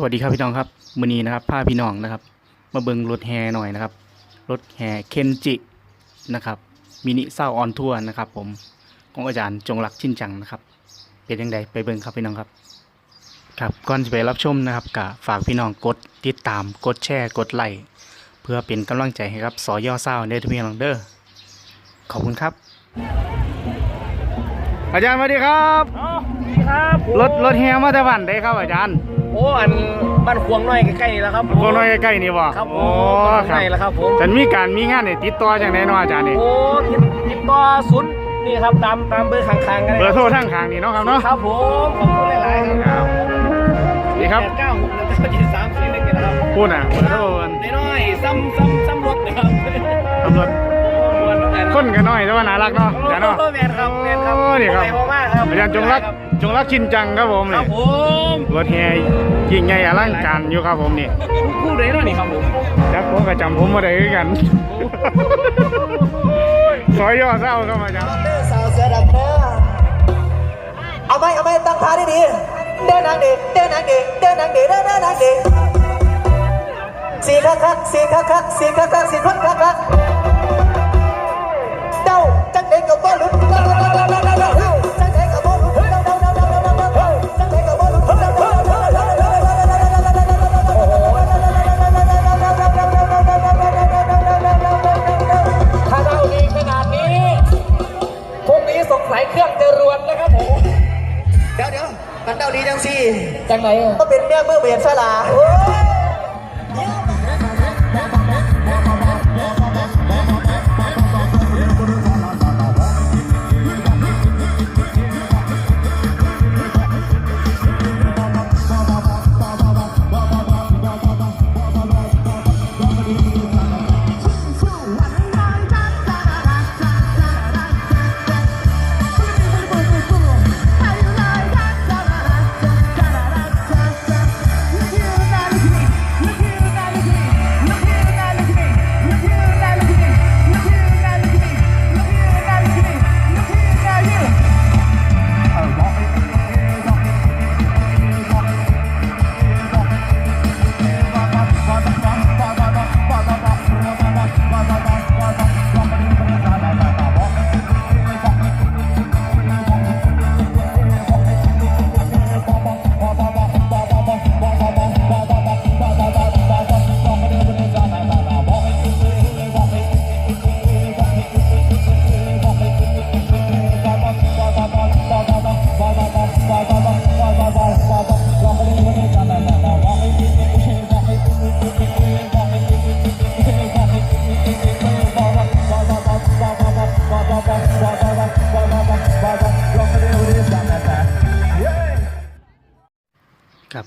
สวัสดีครับพี่น้องครับมือนี้นะครับพาพี่น้องนะครับ มาเบิงรถแฮหน่อยนะครับ รถแฮเคนจินะครับมินิเศร้าออนทัวร์นะครับ ผมของอาจารย์จงรักชินจังนะครับ เป็นยังไงไปเบิงครับพี่น้องครับ ครับก่อนจะไปรับชมนะครับก็ฝากพี่น้องกดติดตามกดแชร์กดไลค์เพื่อเป็นกำลังใจให้ครับสอย่อเศร้าเดทพี่น้องเด้อขอบคุณครับ อาจารย์สวัสดีครับอ๋อดีครับผมรถรถแฮมาแต่วันได้ครับอาจารย์โอ้อันบ้านควงน้อยใกล้ๆนี่แหล้วครับผมคนน้อยใกล้ๆนี่บ่ครับผมโอ้บ้านคควรังบน้อยแล้วครับผม ฉันมีการมีงานเนี่ยติดต่อจังไดเนาะอาจารย์นี่โอ้ติดติดต่อศูนย์นี่ครับตามตามเบอร์ข้างๆกันลยเบอร์โทรทางข้างนี่เนาะครับเนาะครับผมขอบคุณหลายๆครับนี่ครับแปดเก้าหกหนึ่งเก้าเจ็ดสามสี่หนึ่งนะครับพูดน่ะเบอร์โทรเพิ่นน้อยๆซ้ำซ้ำซ้ำรถนะครับตำรวจคนก็น้อยแต่ว่าน่ารักเนาะอาจารย์เนาะโอ้แมนครับแมนครับโอ้นี่ครับขอณมากครับอาจารย์จงรัก จงรักชินจังครับผมครันี่บผมรถแฮยิ่งใหญ่อลังการอยู่ครับผมนี่คู่ไหนเนาะนี่ครับผมจักผมก็จำผมบ่ได้คือกันสอยย่อเศร้าครับอาจารย์สาวเสือดำเด้อเอาไหมเอาไหมตั้งท่าดีๆเดินนางเด็กเดินนางเด็กเดินนางเด็กเดินนางเด็กสีคักคักสีคักคักสีคักคักสีคนคักคัก เดาดีจังสิจังไหนก็เป็นเมียมือเบียดสลา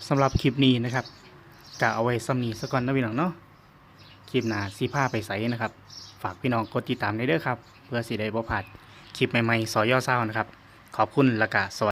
สำหรับคลิปนี้นะครับกะเอาไว้ซ้ำนี้สักก่อนนะพี่น้องเนาะคลิปหน้าสีผ้าไปใสนะครับ ฝากพี่น้องกดติดตามได้เด้อครับ เพื่อสิได้บ่พลาดคลิปใหม่ๆสอย่อเศร้านะครับ ขอบคุณและกะสวัสดี